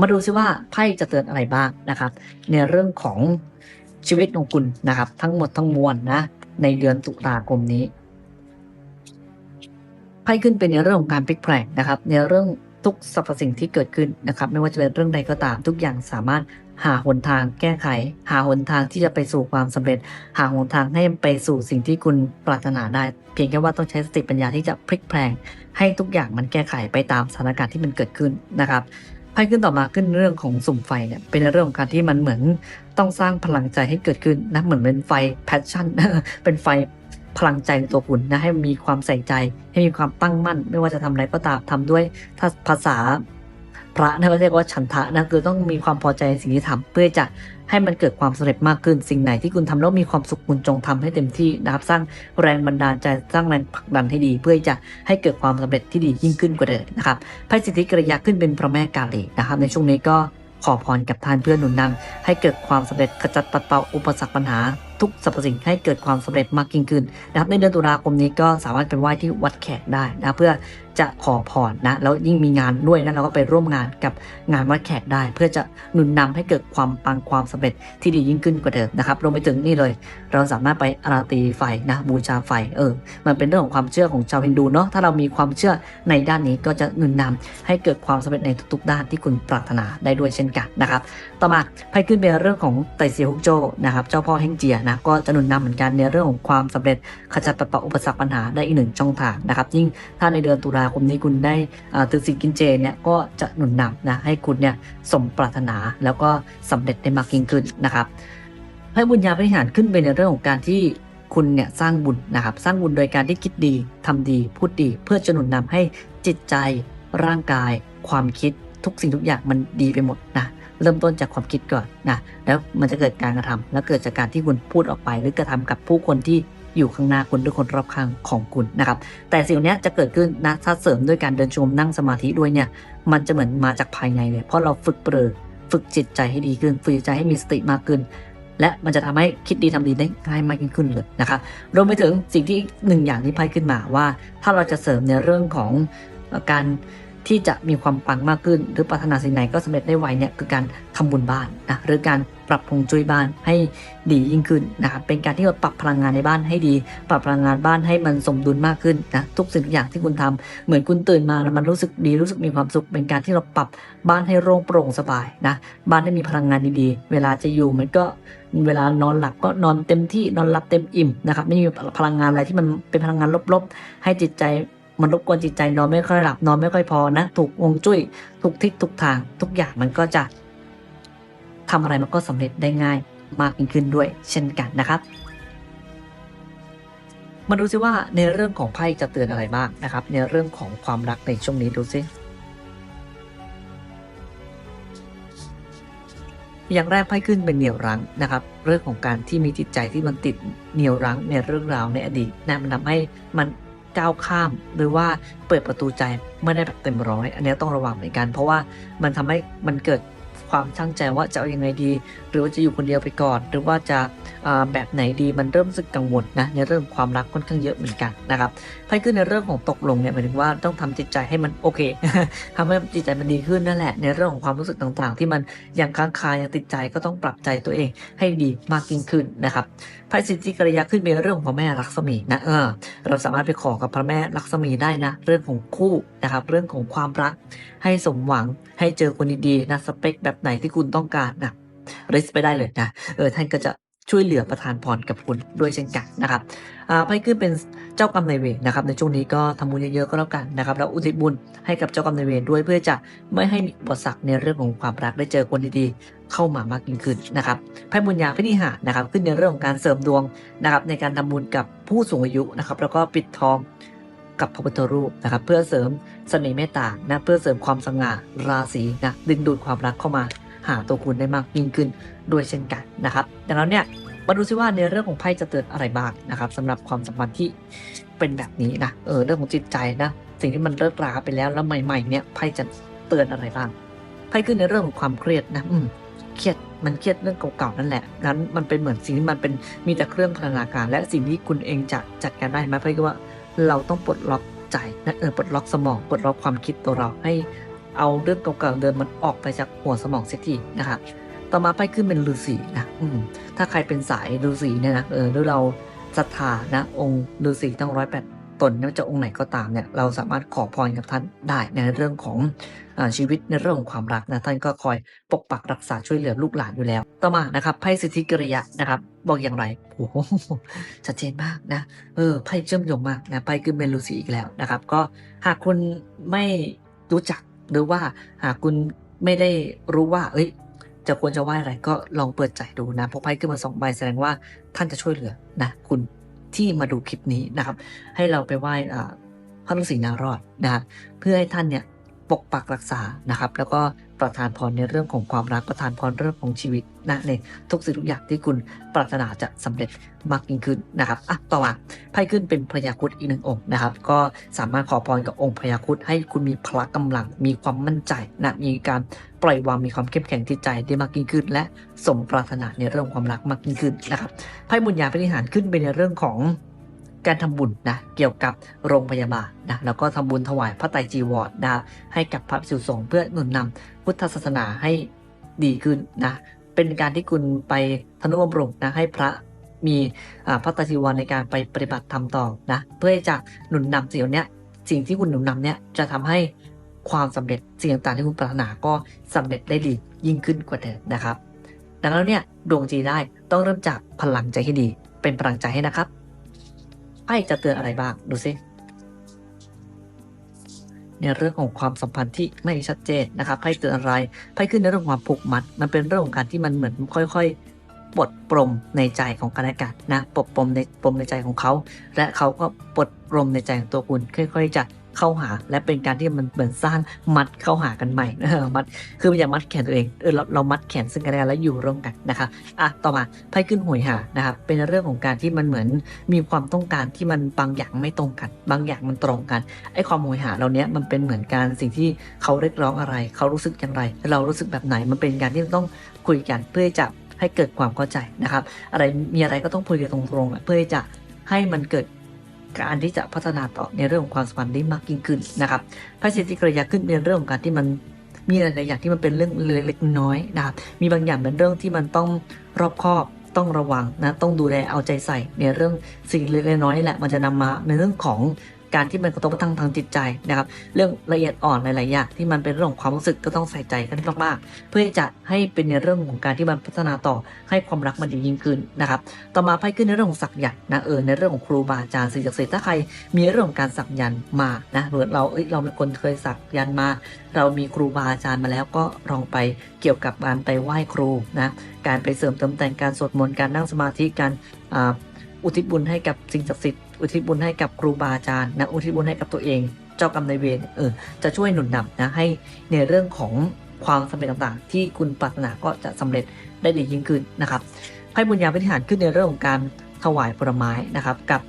มาดูซิว่าไพ่จะเตือนอะไรบ้างนะครับ ในเรื่องของชีวิตของคุณนะครับ ทั้งหมดทั้งมวลนะ ในเดือนตุลาคมนี้ไพ่ขึ้นเป็นในเรื่องของการพลิกแปลงนะครับ ในเรื่องทุกสรรพสิ่งที่เกิดขึ้นนะครับ ไม่ว่าจะเป็นเรื่องใดก็ตาม ทุกอย่างสามารถหาหนทางแก้ไข หาหนทางที่จะไปสู่ความสำเร็จ หาหนทางให้ไปสู่สิ่งที่คุณปรารถนาได้ เพียงแค่ว่าต้องใช้สติปัญญาที่จะพลิกแปลง ให้ทุกอย่างมันแก้ไขไปตามสถานการณ์ที่มันเกิดขึ้นนะครับ ไพ่ขึ้นต่อมาขึ้นเรื่องของสุ่มไฟเนี่ยเป็นเรื่องของการที่มันเหมือนต้องสร้างพลังใจให้เกิดขึ้นนะเหมือนเป็นไฟแพชชั่นเป็นไฟพลังใจในตัวคุณนะให้มีความใส่ใจ ให้มีความตั้งมั่น ไม่ว่าจะทำอะไรก็ตามทำด้วยถ้าภาษาพระนะเรียกว่าฉันทะนะคือต้องมีความพอใจในสิ่งที่ทำเพื่อจะ ให้มันเกิดความสำเร็จมากขึ้น สิ่งไหนที่คุณทำแล้วมีความสุขคุณจงทำให้เต็มที่นะครับ สร้างแรงบันดาลใจสร้างแรงผลักดันให้ดี เพื่อจะให้เกิดความสำเร็จที่ดียิ่งขึ้นกว่าเดิมนะครับไพ่สิทธิกริยาขึ้นเป็นพระแม่กาลีนะครับ ในช่วงนี้ก็ขอพรกับท่านเพื่อหนุนนำให้เกิดความสำเร็จขจัดปัดเป่าอุปสรรคปัญหาทุกสรรพสิ่งให้เกิดความสำเร็จมากยิ่งขึ้นนะครับในเดือนตุลาคมนี้ก็สามารถไปไหว้ที่วัดแขกได้นะเพื่อ จะขอพรนะแล้วยิ่งมีงานด้วยนะเราก็ไปร่วมงานกับงานวัดแขกได้ เพื่อจะหนุนนำให้เกิดความปังความสำเร็จที่ดียิ่งขึ้นกว่าเดิมนะครับรวมไปถึงนี่เลย เราสามารถไปอาราตีไฟนะบูชาไฟเออมันเป็นเรื่องของความเชื่อของชาวฮินดูเนาะถ้าเรามีความเชื่อในด้านนี้ก็จะหนุนนำให้เกิดความสำเร็จในทุกๆ ด้านที่คุณปรารถนาได้ด้วยเช่นกันนะครับต่อมาไพ่ขึ้นเป็นเรื่องของไตเซียฮุกโจนะครับเจ้าพ่อแห่งเจียนะก็จะหนุนนำเหมือนกันในเรื่องของความสำเร็จขจัดปัดเป่าอุปสรรคปัญหาได้อีกหนึ่งช่องทางนะครับยิ่งถ้าในเดือนตุลาคมนี้คุณได้อ่าถือศีลกินเจเนี่ยก็จะหนุนนำนะให้คุณเนี่ยสมปรารถนาแล้วก็สำเร็จได้มากยิ่งขึ้นนะครับให้บุญญาบริหารขึ้นเป็นในเรื่องของการที่คุณเนี่ยสร้างบุญนะครับ สร้างบุญโดยการที่คิดดีทำดี พูดดี เพื่อจะหนุนนำให้จิตใจร่างกาย ความคิดทุกสิ่งทุกอย่างมันดีไปหมดนะเริ่มต้นจากความคิดก่อนนะแล้วมันจะเกิดการกระทำแล้วเกิดจากการที่คุณพูดออกไป หรือกระทำกับผู้คนที่ อยู่ข้างหน้าคุณหรือคนรอบข้างของคุณนะครับแต่สิ่งนี้จะเกิดขึ้นนะถ้าเสริมด้วยการเดินชมนั่งสมาธิด้วยเนี่ยมันจะเหมือนมาจากภายในเลย เพราะเราฝึกเปรอฝึกจิตใจให้ดีขึ้น ฝึกใจให้มีสติมากขึ้น และมันจะทำให้คิดดีทำดีได้ง่ายมากยิ่งขึ้นเลยนะครับรวมไปถึงสิ่งที่หนึ่งอย่างที่ไพ่ขึ้นมาว่า ถ้าเราจะเสริมในเรื่องของการ ที่จะมีความปังมากขึ้น หรือปรารถนาสิ่งไหนก็สำเร็จได้ไวเนี่ยคือการทำบุญบ้านนะหรือการปรับพงจุ้ยบ้านให้ดียิ่งขึ้นนะครับเป็นการที่เราปรับพลังงานในบ้านให้ดี ปรับพลังงานบ้านให้มันสมดุลมากขึ้นนะทุกสิ่งทุกอย่างที่คุณทำเหมือนคุณตื่นมาแล้วมันรู้สึกดีรู้สึกมีความสุข เป็นการที่เราปรับบ้านให้โล่งโปร่งสบายนะบ้านให้มีพลังงานดีๆ เวลาจะอยู่มันก็เวลานอนหลับก็นอนเต็มที่นอนหลับเต็มอิ่มนะครับไม่มีพลังงานอะไรที่มันเป็นพลังงานลบๆ ให้จิตใจ มันรบกวนจิตใจนอนไม่ค่อยหลับนอนไม่ค่อยพอนะ ถูกวงจุ้ยทุกทิศทุกทาง ทุกอย่างมันก็จะทำอะไรมันก็สำเร็จได้ง่ายมากยิ่งขึ้นด้วย เช่นกันนะครับมาดูซิว่าในเรื่องของไพ่จะเตือนอะไรบ้างนะครับ ในเรื่องของความรักในช่วงนี้ดูซิอย่างแรกไพ่ขึ้นเป็นเหนี่ยวรั้งนะครับ เรื่องของการที่มีจิตใจที่มันติดเหนี่ยวรั้งในเรื่องราวในอดีตนะมันทำให้มัน ก้าวข้าม หรือว่าเปิดประตูใจไม่ได้แบบเต็มร้อย อันนี้ต้องระวังเหมือนกัน เพราะว่ามันทำให้มันเกิด ความช่างใจว่าจะเอาอยังไงดี หรือว่าจะอยู่คนเดียวไปก่อนหรือว่าจะแบบไหนดีมันเริ่มรู้สึกกังวลนะในเรื่องความรักค่อนข้างเยอะเหมือนกันนะครับไพ่ขึ้นในเรื่องของตกลงเนี่ยหมายถึงว่าต้องทำจิตใจให้มันโอเคทำให้จิตใจมันดีขึ้นนั่นแหละ ในเรื่องของความรู้สึกต่างๆ ที่มันยังค้างคายังติดใจก็ต้องปรับใจตัวเองให้ดีมากยิ่งขึ้นนะครับไพ่สิทธิกริยาขึ้นเป็นเรื่องของพระแม่ลักษมีนะเออเราสามารถไปขอกับพระแม่ลักษมีได้นะ เรื่องของคู่นะครับเรื่องของความรัก ให้สมหวังให้เจอคนดีๆนะสเปคแบบไหนที่คุณต้องการนะริสไปได้เลยนะเออท่านก็จะช่วยเหลือประทานพรกับคุณด้วยเช่นกันนะครับอ่าไพ่ขึ้นเป็นเจ้ากรรมนายเวรนะครับ ในช่วงนี้ก็ทำบุญเยอะๆก็แล้วกันนะครับ แล้วอุทิศบุญให้กับเจ้ากรรมนายเวรด้วยเพื่อจะไม่ให้มีอุปสรรคในเรื่องของความรักได้เจอคนดีๆ เข้ามามากยิ่งขึ้นนะครับไพ่บุญญาพินิหารนะครับ ขึ้นในเรื่องของการเสริมดวงนะครับในการทำบุญกับผู้สูงอายุนะครับ แล้วก็ปิดทอง กับพระพุทธรูปนะครับเพื่อเสริมเสน่ห์เมตตานะเพื่อเสริมความสง่าราศีนะดึงดูดความรักเข้ามาหาตัวคุณได้มากยิ่งขึ้นด้วยเช่นกันนะครับดังนั้นเนี่ยมาดูซิว่าในเรื่องของไพ่จะเตือนอะไรบ้างนะครับสำหรับความสัมพันธ์ที่เป็นแบบนี้นะเออเรื่องของจิตใจนะสิ่งที่มันเลิกราไปแล้วแล้วใหม่ๆเนี่ยไพ่จะเตือนอะไรบ้างไพ่ขึ้นในเรื่องของความเครียดนะอืมเครียดมันเครียดเรื่องเก่าๆนั่นแหละงั้นมันเป็นเหมือนสิ่งที่มันเป็นมีแต่เครื่องพัฒนาการ และสิ่งที่คุณเองจะจัดการได้ไหมเพื่อว่า เราต้องปลดล็อกใจนะเออปลดล็อกสมองปลดล็อกความคิดตัวเราให้เอาเรื่องเก่าๆเดิมมันออกไปจากหัวสมองเสียทีนะครับต่อมาไปขึ้นเป็นฤาษีนะอืมถ้าใครเป็นสายฤาษีเนี่ยนะเออหรือเราศรัทธานะ องค์ฤาษีตั้งร้อยแปด ตนไม่ว่าจะองค์ไหนก็ตามเนี่ยเราสามารถขอพรกับท่านได้ในเรื่องของอชีวิตในเรื่องของความรักนะท่านก็คอยปกปักรักษาช่วยเหลือลูกหลานอยู่แล้ว ต่อมานะครับไพ่สิทธิกริยะนะครับ บอกอย่างไรโอ้โหชัดเจนมากนะเออไพ่เชื่อมโยงมากนะไพ่ขึ้นเป็นฤาษีอีกแล้วนะครับ ก็หากคุณไม่รู้จักหรือว่าหากคุณไม่ได้รู้ว่า เอ้ย จะควรจะไหว้อะไรก็ลองเปิดใจดูนะเพราะไพ่ขึ้นมาสองใบแสดงว่าท่านจะช่วยเหลือนะคุณ ที่มาดูคลิปนี้นะครับ ให้เราไปไหว้พระฤาษีนารอดนะครับเพื่อให้ท่านเนี่ย ปกปักรักษานะครับ แล้วก็ประทานพรในเรื่องของความรักประทานพรเรื่องของชีวิตนะในทุกสิ่งทุกอย่างที่คุณปรารถนาจะสำเร็จมากยิ่งขึ้นนะครับอะต่อมาไพ่ขึ้นเป็นพระยาครุดอีกหนึ่งองค์นะครับ ก็สามารถขอพรกับองค์พระยาครุดให้คุณมีพละกำลัง มีความมั่นใจนะมีการปล่อยวางมีความเข้มแข็งที่ใจได้มากยิ่งขึ้น และสมปรารถนาในเรื่องความรักมากยิ่งขึ้นนะครับไพ่บุญญาพินิหารขึ้นไปในเรื่องของ การทำบุญนะเกี่ยวกับโรงพยาบาลนะแล้วก็ทำบุญถวายพระไตรจีวรนะให้กับพระภิกษุสงฆ์เพื่อหนุนนำพุทธศาสนาให้ดีขึ้นนะเป็นการที่คุณไปทนุบำรุงนะให้พระมีพระไตรจีวรในการไปปฏิบัติธรรมต่อนะเพื่อจะหนุนนำสิ่งเนี้ยสิ่งที่คุณหนุนนำเนี้ยจะทำให้ความสำเร็จสิ่งต่างๆที่คุณปรารถนาก็สำเร็จได้ดียิ่งขึ้นกว่าเดิมนะครับ ดังนั้นเนี่ยดวงจีได้ต้องเริ่มจากพลังใจให้ดี เป็นพลังใจให้นะครับ ไพ่จะเตือนอะไรบ้าง ดูซิในเรื่องของความสัมพันธ์ที่ไม่ชัดเจนนะครับไพ่เตือนอะไรไพ่ขึ้นในเรื่องของความผูกมัด มันเป็นเรื่องของการที่มันเหมือนค่อยๆปลดปลมในใจของกันและกันนะปลดปลมในปลมในใจของเขา และเขาก็ปลดปลมในใจของตัวคุณค่อย ๆ จะ เข้าหา และเป็นการที่มันเหมือนสร้างมัดเข้าหากันใหม่มัดคืออย่ามัดแขนตัวเองเออเราเรามัดแขนซึ่งกันและกันแล้วอยู่ร่วมกันนะคะอะต่อมาไพ่ขึ้นหวยหานะครับเป็นเรื่องของการที่มันเหมือนมีความต้องการที่มันบางอย่างไม่ตรงกัน บางอย่างมันตรงกันไอ้ความหวยหาเราเนี้ยมันเป็นเหมือนการสิ่งที่เขาเรียกร้องอะไร เขารู้สึกอย่างไร เรารู้สึกแบบไหนมันเป็นการที่ต้องคุยกันเพื่อจะให้เกิดความเข้าใจนะครับ อะไรมีอะไรก็ต้องคุยกันตรงๆเพื่อจะให้มันเกิด การที่จะพัฒนาต่อในเรื่องของความสัมพันธ์ได้มากยิ่งขึ้นนะครับพระสิทธิกระยาขึ้นเป็นเรื่องของการที่มันมีหลายอย่างที่มันเป็นเรื่องเล็กๆน้อยนะครับ มีบางอย่างเป็นเรื่องที่มันต้องรอบคอบต้องระวังนะต้องดูแลเอาใจใส่ในเรื่องสิ่งเล็กๆน้อยๆแหละมันจะนำมาในเรื่องของ การที่มันกระทบกระทั่งทางจิตใจนะครับ เรื่องละเอียดอ่อนหลายๆอย่างที่มันเป็นเรื่องของความรู้สึกก็ต้องใส่ใจกันมากๆเพื่อจะให้เป็นในเรื่องของการที่มันพัฒนาต่อให้ความรักมันดียิ่งขึ้นนะครับ ต่อมาไพ่ขึ้นในเรื่องของสักยันต์นะเออในเรื่องของครูบาอาจารย์สิ่งศักดิ์สิทธิ์ถ้าใครมีเรื่องของการสักยันต์มานะหรือเราเอ้ยเราเป็นคนเคยสักยันต์มา เรามีครูบาอาจารย์มาแล้วก็ลองไปเกี่ยวกับการไปไหว้ครูนะการไปเสริมเติมแต่งการสวดมนต์การนั่งสมาธิการอ,อุทิศบุญให้กับสิ่งศักดิ์สิทธิ์ อุทิศบุญให้กับครูบาอาจารย์นะอุทิศบุญให้กับตัวเอง เจ้ากรรมนายเวรเออจะช่วยหนุนนำนะให้ในเรื่องของความสำเร็จต่างๆ ที่คุณปรารถนาก็จะสำเร็จได้ดียิ่งขึ้นนะครับไพ่บุญญาพิธีหารขึ้นในเรื่องของการถวายผลไม้นะครับกับ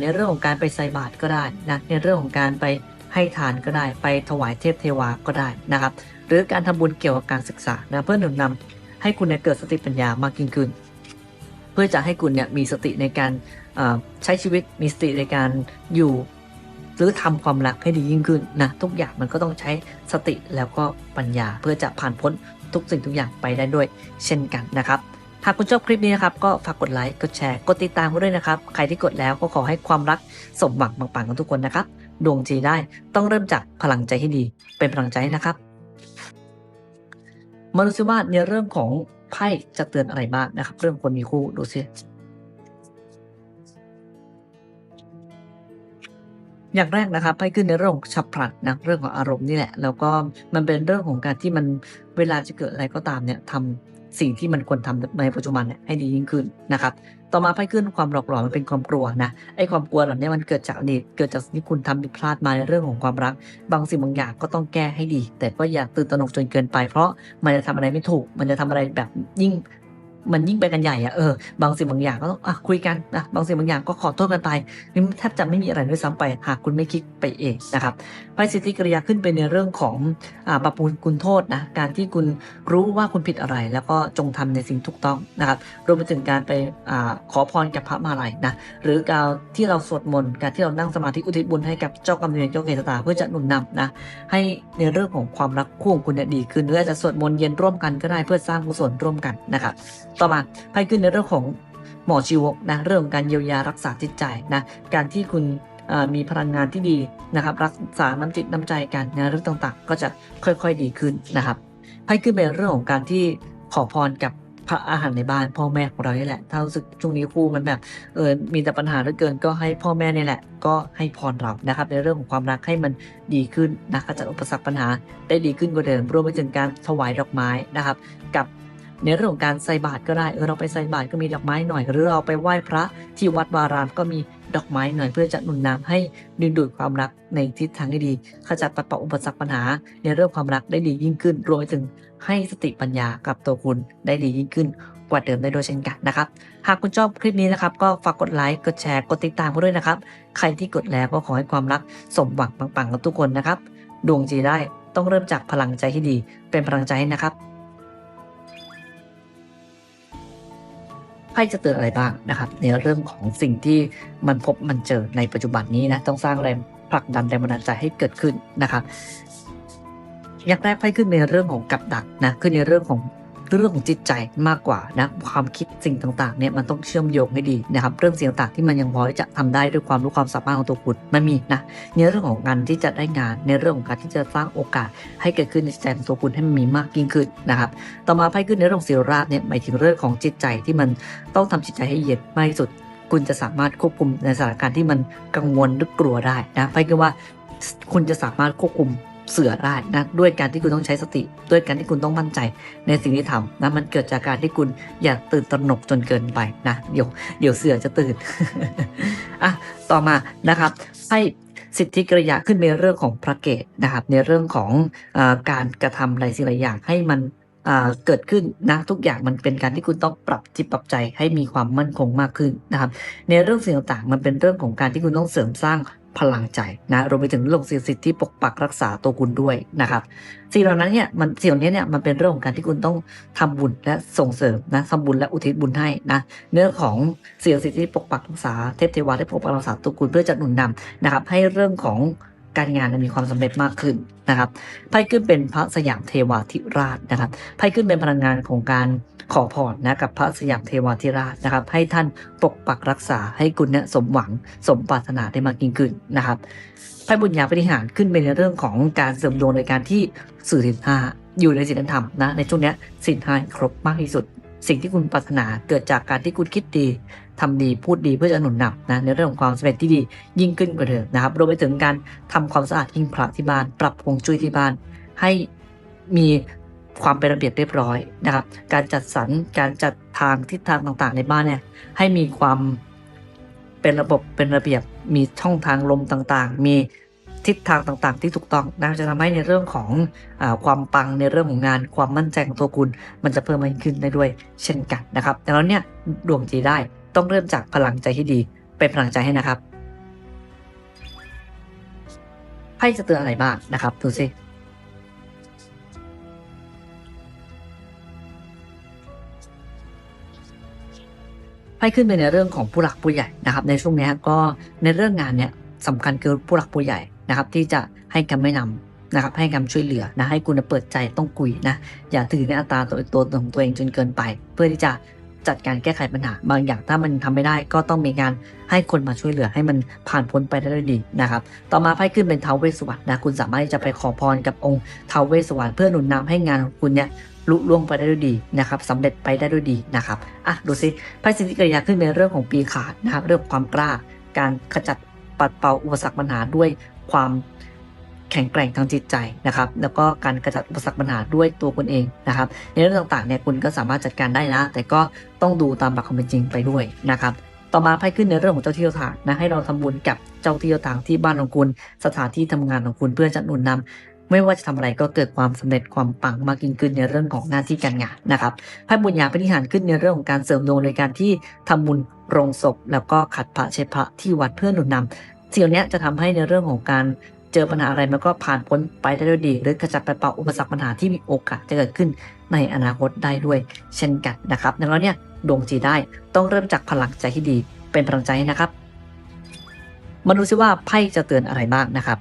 ในเรื่องของการไปใส่บาตรก็ได้นะในเรื่องของการไปให้ทานก็ได้ ไปถวายเทพเทวาก็ได้นะครับ หรือการทำบุญเกี่ยวกับการศึกษานะเพื่อหนุนนำให้คุณเนี่ยเกิดสติปัญญามากยิ่งขึ้น เพื่อจะให้คุณเนี่ยมีสติในการ ใช้ชีวิตมีสติในการอยู่หรือทำความรักให้ดียิ่งขึ้นนะทุกอย่างมันก็ต้องใช้สติแล้วก็ปัญญาเพื่อจะผ่านพ้นทุกสิ่งทุกอย่างไปได้ด้วย เช่นกันนะครับหากคุณชอบคลิปนี้นะครับก็ฝากกดไลค์กดแชร์กดติดตามกันด้วยนะครับ ใครที่กดแล้วก็ขอให้ความรักสมหวังปังๆกันทุกคนนะครับ ดวงจีได้ต้องเริ่มจากพลังใจให้ดีเป็นพลังใจนะครับมาดูซิว่าในเรื่องของไพ่จะเตือนอะไรบ้างนะครับ เรื่องคนมีคู่ดูซิ อย่างแรกนะครับไพ่ขึ้นในเรื่องของฉับพลันนะเรื่องของอารมณ์นี่แหละ แล้วก็มันเป็นเรื่องของการที่มันเวลาจะเกิดอะไรก็ตามเนี่ยทำสิ่งที่มันควรทำในปัจจุบันเนี่ยให้ดียิ่งขึ้นนะครับต่อมาไพ่ขึ้นความหลอกหลอนมันเป็นความกลัวนะไอ้ความกลัวเหล่านี้มันเกิดจากอดีตเกิดจากที่คุณทำผิดพลาดมาในเรื่องของความรัก บางสิ่งบางอย่างก็ต้องแก้ให้ดี แต่ก็อย่าตื่นตระหนกจนเกินไป เพราะมันจะทำอะไรไม่ถูก มันจะทำอะไรแบบยิ่ง มันยิ่งไปกันใหญ่อะเออบางสิ่งบางอย่างก็ต้องอะคุยกันนะบางสิ่งบางอย่างก็ขอโทษกันไปนี่แทบจะไม่มีอะไรด้วยซ้ำไป หากคุณไม่คิดไปเองนะครับไพสิทธิกริยาขึ้นเป็นในเรื่องของอ่าปรับปรุงคุณโทษนะการที่คุณรู้ว่าคุณผิดอะไร แล้วก็จงทำในสิ่งถูกต้องนะครับรวมไปถึงการไปอ่าขอพรกับพระมาลัยนะหรือการที่เราสวดมนต์การที่เรานั่งสมาธิอุทิศบุญให้กับเจ้ากรรมนายเวรเจ้าเกศตาเพื่อจะหนุนนำนะให้ในเรื่องของความรักคู่ของคุณเนี่ยดีขึ้นหรืออาจจะสวดมนต์เย็นร่วมกันก็ได้เพื่อสร้างกุศลร่วมกันนะครับต่อมาไพ่ขึ้นในเรื่องของหมอชีวกนะเรื่องของการเยียวยารักษาจิตใจนะการที่คุณมีพลังงานที่ดีนะครับ รักษาน้ำจิตน้ำใจกันนะเรื่องต่างๆ ก็จะค่อยๆดีขึ้นนะครับไพ่ขึ้นเป็นเรื่องของการที่ขอพรกับพระอาหารในบ้านพ่อแม่ของเรานี่แหละถ้ารู้สึกช่วงนี้คู่มันแบบเออมีแต่ปัญหาเหลือเกินก็ให้พ่อแม่เนี่ยแหละ ก็ให้พรเรานะครับ ในเรื่องของความรักให้มันดีขึ้นนะขจัดอุปสรรคปัญหาได้ดีขึ้นกว่าเดิมรวมไปถึงการถวายดอกไม้นะครับ กับ ในเรื่องของการใส่บาตรก็ได้เออเราไปใส่บาตรก็มีดอกไม้หน่อย หรือเราไปไหว้พระที่วัดวารามก็มีดอกไม้หน่อยเพื่อจะหนุนนำให้ดึงดูดความรักในทิศทางที่ดีขจัดปัดเป่าอุปสรรคปัญหา ในเรื่องความรักได้ดียิ่งขึ้นรวมถึงให้สติปัญญากับตัวคุณได้ดียิ่งขึ้นกว่าเดิมได้โดยเช่นกันนะครับ หากคุณชอบคลิปนี้นะครับ ก็ฝากกดไลค์กดแชร์กดติดตามกันด้วยนะครับ ใครที่กดแล้วก็ขอให้ความรักสมหวังปังๆกับทุกคนนะครับ ดวงจีได้ต้องเริ่มจากพลังใจที่ดี เป็นพลังใจนะครับ พ่จะเตือนอะไรบ้างนะครับในเรื่องของสิ่งที่มันพบมันเจอในปัจจุบันนี้นะต้องสร้างแรงผลักดันแรงบันดาลใจให้เกิดขึ้นนะครับอย่างแรกไพ่ขึ้นในเรื่องของกับดักนะขึ้นในเรื่องของ เรื่องของจิตใจมากกว่านะความคิดสิ่งต่างๆเนี่ยมันต้องเชื่อมโยงให้ดีนะครับเรื่องสิ่งต่างๆที่มันยังพอจะทำได้ด้วยความรู้ความสามารถของตัวคุณมันมีนะในเรื่องของการที่จะได้งานในเรื่องของการที่จะสร้างโอกาสให้เกิดขึ้นในใจของตัวคุณให้มันมีมากยิ่งขึ้นนะครับต่อมาไพ่ขึ้นในเรื่องของศิลราชเนี่ยหมายถึงเรื่องของจิตใจที่มันต้องทำจิตใจให้เย็นมากที่สุด คุณจะสามารถควบคุมในสถานการณ์ที่มันกังวลหรือกลัวได้นะไพ่คือว่าคุณจะสามารถควบคุม เสือได้นะด้วยการที่คุณต้องใช้สติ ด้วยการที่คุณต้องมั่นใจในสิ่งที่ทำนะมันเกิดจากการที่คุณอย่าตื่นตระหนกจนเกินไปนะเดี๋ยวเดี๋ยวเสือจะตื่นอะต่อมานะครับให้สิทธิกริยาขึ้นในเรื่องของพระเกตนะครับ ในเรื่องของอการกระทำอะไรสิ่งหลายอย่างให้มันเกิดขึ้นนะทุกอย่างมันเป็นการที่คุณต้องปรับจิตปรับใจให้มีความมั่นคงมากขึ้นนะครับ ในเรื่องสิ่งต่างๆ มันเป็นเรื่องของการที่คุณต้องเสริมสร้าง พลังใจนะรวมไปถึงเรื่องสิ่งศักดิ์สิทธิ์ที่ปกปักรักษาตัวคุณด้วยนะครับสิ่งเหล่านั้นเนี่ยมันสิ่งเหล่านี้เนี่ยมันเป็นเรื่องของการที่คุณต้องทำบุญและส่งเสริมนะทำบุญและอุทิศบุญให้นะเนื้อของสิ่งสิทธิ์ที่ปกปักรักษาเทพเทวาได้ปกปักรักษาตัวคุณเพื่อจะหนุนนำนะครับให้เรื่องของ การงานมีความสำเร็จมากขึ้นนะครับไพ่ขึ้นเป็นพระสยามเทวาธิราชนะครับไพ่ขึ้นเป็นพลังงานของการขอพรนะกับพระสยามเทวาธิราชนะครับ ให้ท่านปกปักรักษาให้คุณเนี่ยสมหวังสมปรารถนาได้มากยิ่งขึ้นนะครับไพ่บุญญาปฏิหารขึ้นเป็นในเรื่องของการเสริมดวงในการที่สื่อสินห้าอยู่ในศีลธรรมนะในช่วงเนี้ยสินห้าครบมากที่สุด สิ่งที่คุณปรารถนาเกิดจากการที่คุณคิดดี ทำดีพูดดีเพื่อจะหนุนนำนะในเรื่องของความสำเร็จที่ดียิ่งขึ้นกว่าเดิมนะครับรวมไปถึงการทำความสะอาดหิ้งพระที่บ้าน ปรับฮวงจุ้ยที่บ้าน ให้มีความเป็นระเบียบเรียบร้อยนะครับ การจัดสรรการจัดทางทิศทางต่างๆ ในบ้านเนี่ยให้มีความเป็นระบบเป็นระเบียบมีช่องทางลมต่างๆ มีทิศทางต่างๆ ที่ถูกต้องนะจะทำให้ในเรื่องของอความปังในเรื่องของงาน ความมั่นใจของตัวคุณ มันจะเพิ่มมากขึ้นได้ด้วยเช่นกันนะครับดังนั้นเนี่ยดวงจีได้ ต้องเริ่มจากพลังใจที่ดี เป็นพลังใจให้นะครับไพ่จะเตือนอะไรบ้างนะครับดูสิไพ่ขึ้นไปในเรื่องของผู้หลักผู้ใหญ่นะครับ ในช่วงนี้ก็ในเรื่องงานเนี่ยสำคัญคือผู้หลักผู้ใหญ่นะครับ ที่จะให้คำแนะนำนะครับ ให้คำช่วยเหลือนะให้คุณเปิดใจต้องคุยนะอย่าถือในอัตราตัวตัวของตัวเองจนเกินไป เพื่อที่จะ จัดการแก้ไขปัญหา บางอย่างถ้ามันทำไม่ได้ก็ต้องมีการให้คนมาช่วยเหลือให้มันผ่านพ้นไปได้ด้วยดีนะครับ ต่อมาไพ่ขึ้นเป็นเทวเวสวรรค์นะคุณสามารถที่จะไปขอพรกับองค์เทวเวสวรรค์เพื่อหนุนนำให้งานของคุณเนี่ยลุล่วงไปได้ด้วยดีนะครับสำเร็จไปได้ด้วยดีนะครับอะดูสิไพ่สิทธิกริยาขึ้นเป็นเรื่องของปีขาดนะครับเรื่องความกล้า การขจัดปัดเป่าอุปสรรคปัญหาด้วยความ แข็งแกร่งทางจิตใจนะครับแล้วก็การกระจัดอุปสรรคปัญหาด้วยตัวคุณเองนะครับในเรื่องต่างๆเนี่ยคุณก็สามารถจัดการได้นะ แต่ก็ต้องดูตามหลักความเป็นจริงไปด้วยนะครับต่อมาไพ่ขึ้นในเรื่องของเจ้าที่เจ้าทางนะให้เราทำบุญกับเจ้าที่เจ้าทางที่บ้านของคุณ สถานที่ทำงานของคุณเพื่อจะหนุนนำไม่ว่าจะทำอะไรก็เกิดความสำเร็จความปังมากยิ่งขึ้นในเรื่องของหน้าที่การงานนะครับไพ่บุญญาปฏิหารขึ้นในเรื่องของการเสริมดวงโดยการที่ทำบุญโรงศพ แล้วก็ขัดพระเชพระที่วัดเพื่อหนุนนำสิ่งนี้จะทำให้ในเรื่องของการ เจอปัญหาอะไรมันก็ผ่านพ้นไปได้ด้วยดี หรือขจัดปัดเป่าอุปสรรคปัญหาที่มีโอกาสจะเกิดขึ้นในอนาคตได้ด้วยเช่นกันนะครับดังนั้นเนี่ยดวงจีได้ต้องเริ่มจากพลังใจที่ดีเป็นพลังใจนะครับมาดูซิว่าไพ่จะเตือนอะไรบ้างนะครับ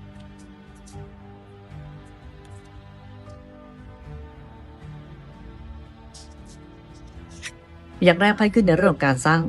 อย่างแรกไพ่ขึ้นในเรื่องของการสร้าง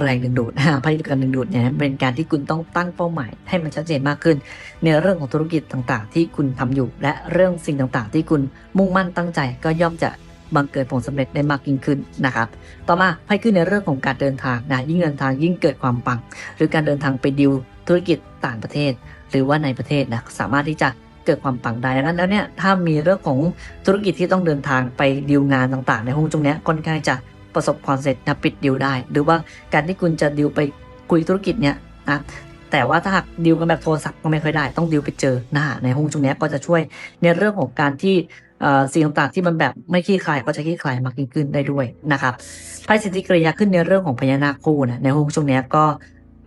แรงดึงดูดนะไพ่การดึงดูดเนี่ยเป็นการที่คุณต้องตั้งเป้าหมาย ให้มันชัดเจนมากขึ้น ในเรื่องของธุรกิจต่างๆ ที่คุณทำอยู่ และเรื่องสิ่งต่างๆ ที่คุณมุ่งมั่นตั้งใจก็ย่อมจะบังเกิดผลสำเร็จได้มากยิ่งขึ้นนะครับ ต่อมาไพ่ขึ้นในเรื่องของการเดินทางนะยิ่งเดินทางยิ่งเกิดความปัง หรือการเดินทางไปดิวธุรกิจต่างประเทศ หรือว่าในประเทศนะสามารถที่จะเกิดความปังได้ดังนั้นแล้วเนี่ยถ้ามีเรื่องของธุรกิจที่ต้องเดินทางไปดิวงานต่างๆ ในห้องตรงเนี้ยค่อนข้างจะ ประสบความสำเร็จนะปิดดิวได้ หรือว่าการที่คุณจะดิวไปคุยธุรกิจเนี่ยนะแต่ว่าถ้าหากดิวกันแบบโทรศัพท์ก็ไม่ค่อยได้ ต้องดิวไปเจอหน้าในห้องตรงนี้ก็จะช่วยในเรื่องของการที่อ่อสิ่งต่างๆที่มันแบบไม่ขี้คลายก็จะขี้คลายมากยิ่งขึ้นได้ด้วยนะครับไพ่สิทธิกริยาขึ้นในเรื่องของพญานาคคู่นะในห้องช่วงนี้ก็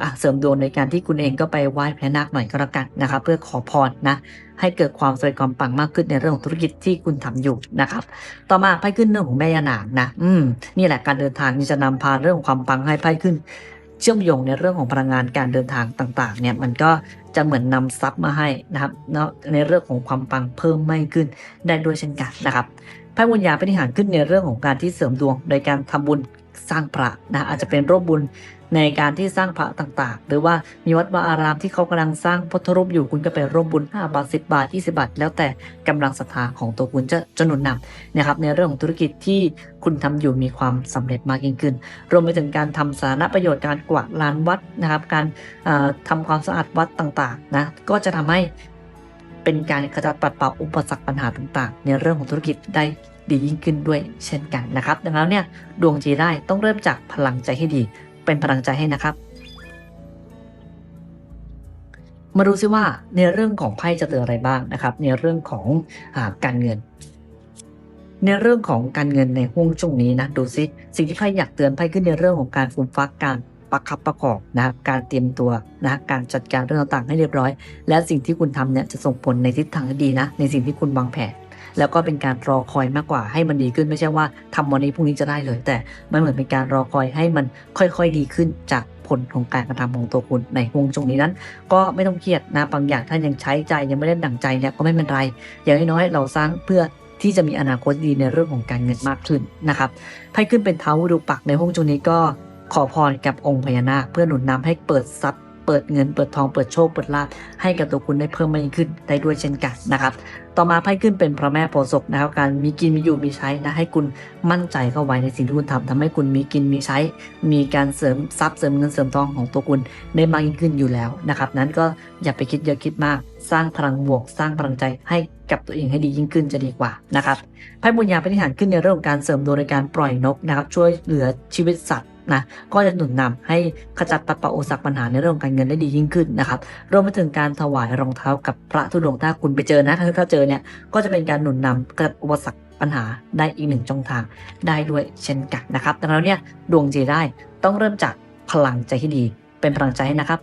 อะเสริมดวงในการที่คุณเองก็ไปไหว้พญานาคหน่อยก็แล้วกันนะครับ เพื่อขอพรนะให้เกิดความสวยความปังมากขึ้นในเรื่องของธุรกิจที่คุณทำอยู่นะครับ ต่อมาไพ่ขึ้นเรื่องของแม่ยานางนะ อืมนี่แหละการเดินทางนี่จะนำพาเรื่องของความปังให้ไพ่ขึ้น เชื่อมโยงในเรื่องของพลังงานการเดินทางต่าง ๆ เนี่ยมันก็จะเหมือนนำทรัพย์มาให้นะครับเนาะในเรื่องของความปังเพิ่มมากขึ้นได้ด้วยเช่นกันนะครับไพ่บุญญาปฏิหารขึ้นในเรื่องของการที่เสริมดวง โดยการทำบุญ สร้างพระนะอาจจะเป็นร่วมบุญในการที่สร้างพระต่างๆ หรือว่ามีวัดวาอารามที่เขากำลังสร้างพุทธรูปอยู่คุณก็ไปร่วมบุญ5บาท10 บาท 20 บาท แล้วแต่กำลังศรัทธาของตัวคุณจะจะหนุนนำนะครับในเรื่องของธุรกิจที่คุณทำอยู่มีความสำเร็จมากยิ่งขึ้น รวมไปถึงการทำสาธารณประโยชน์การกวาดลานวัดนะครับ การเอ่อทำความสะอาดวัดต่างๆนะก็จะทำให้เป็นการขจัดปัดเป่าอุปสรรคปัญหาต่างๆ ในเรื่องของธุรกิจได้ ดียิ่งขึ้นด้วยเช่นกันนะครับ ดังนั้นเนี่ยดวงจีได้ต้องเริ่มจากพลังใจให้ดี เป็นพลังใจให้นะครับ มาดูซิว่าในเรื่องของไพ่จะเตือนอะไรบ้างนะครับ ในเรื่องของอการเงิน ในเรื่องของการเงินในห่วงช่วงนี้นะดูซิสิ่งที่ไพ่อยากเตือนไพ่ขึ้นในเรื่องของการฟูมฟักการประคับประกอบนะครับการเตรียมตัวนะการจัดการเรื่องต่างๆให้เรียบร้อย และสิ่งที่คุณทำเนี่ยจะส่งผลในทิศทางที่ดีนะ ในสิ่งที่คุณวางแผน แล้วก็เป็นการรอคอยมากกว่าให้มันดีขึ้นไม่ใช่ว่าทำวันนี้พรุ่งนี้จะได้เลย แต่มันเหมือนเป็นการรอคอยให้มันค่อยๆดีขึ้นจากผลของการกระทำของตัวคุณในห่วงช่วงนี้นั้น ก็ไม่ต้องเครียดนะบางอย่างถ้ายังใช้ใจยังไม่ได้ดั่งใจเนี่ยก็ไม่เป็นไร อย่างน้อยๆเราสร้างเพื่อที่จะมีอนาคตดีในเรื่องของการเงินมากขึ้นนะครับไพ่ขึ้นเป็นเท้าดูปักในห้องช่วงนี้ก็ขอพรกับองค์พญานาคเพื่อหนุนนำให้เปิดทรัพย์ เปิดเงินเปิดทองเปิดโชคเปิดลาภให้กับตัวคุณได้เพิ่มมากยิ่งขึ้นได้ด้วยเช่นกันนะครับต่อมาไพ่ขึ้นเป็นพระแม่โพธิ์ศพนะครับการมีกินมีอยู่มีใช้นะให้คุณมั่นใจเข้าไว้ในสิ่งที่คุณทำทำให้คุณมีกินมีใช้ มีการเสริมทรัพย์เสริมเงินเสริมทองของตัวคุณได้มากยิ่งขึ้นอยู่แล้วนะครับนั้นก็อย่าไปคิดเยอะคิดมาก สร้างพลังบวก สร้างพลังใจให้กับตัวเองให้ดียิ่งขึ้นจะดีกว่านะครับไพ่บุญญาปฏิหารขึ้นในเรื่องของการเสริมดวงในการปล่อยนกนะครับช่วยเหลือชีวิตสัตว์ นะก็จะหนุนนำให้ขจัดปัดเป่าอุปสรรคปัญหาในเรื่องการเงินได้ดียิ่งขึ้นนะครับรวมไปถึงการถวายรองเท้ากับพระธุดงค์ถ้าคุณไปเจอนะถ้าเจอเนี่ยก็จะเป็นการหนุนนำกับอุปสรรคปัญหาได้อีกหนึ่งช่องทางได้ด้วยเช่นกันนะครับดังนั้นเนี่ยดวงจีได้ต้องเริ่มจากพลังใจที่ดี เป็นพลังใจนะครับ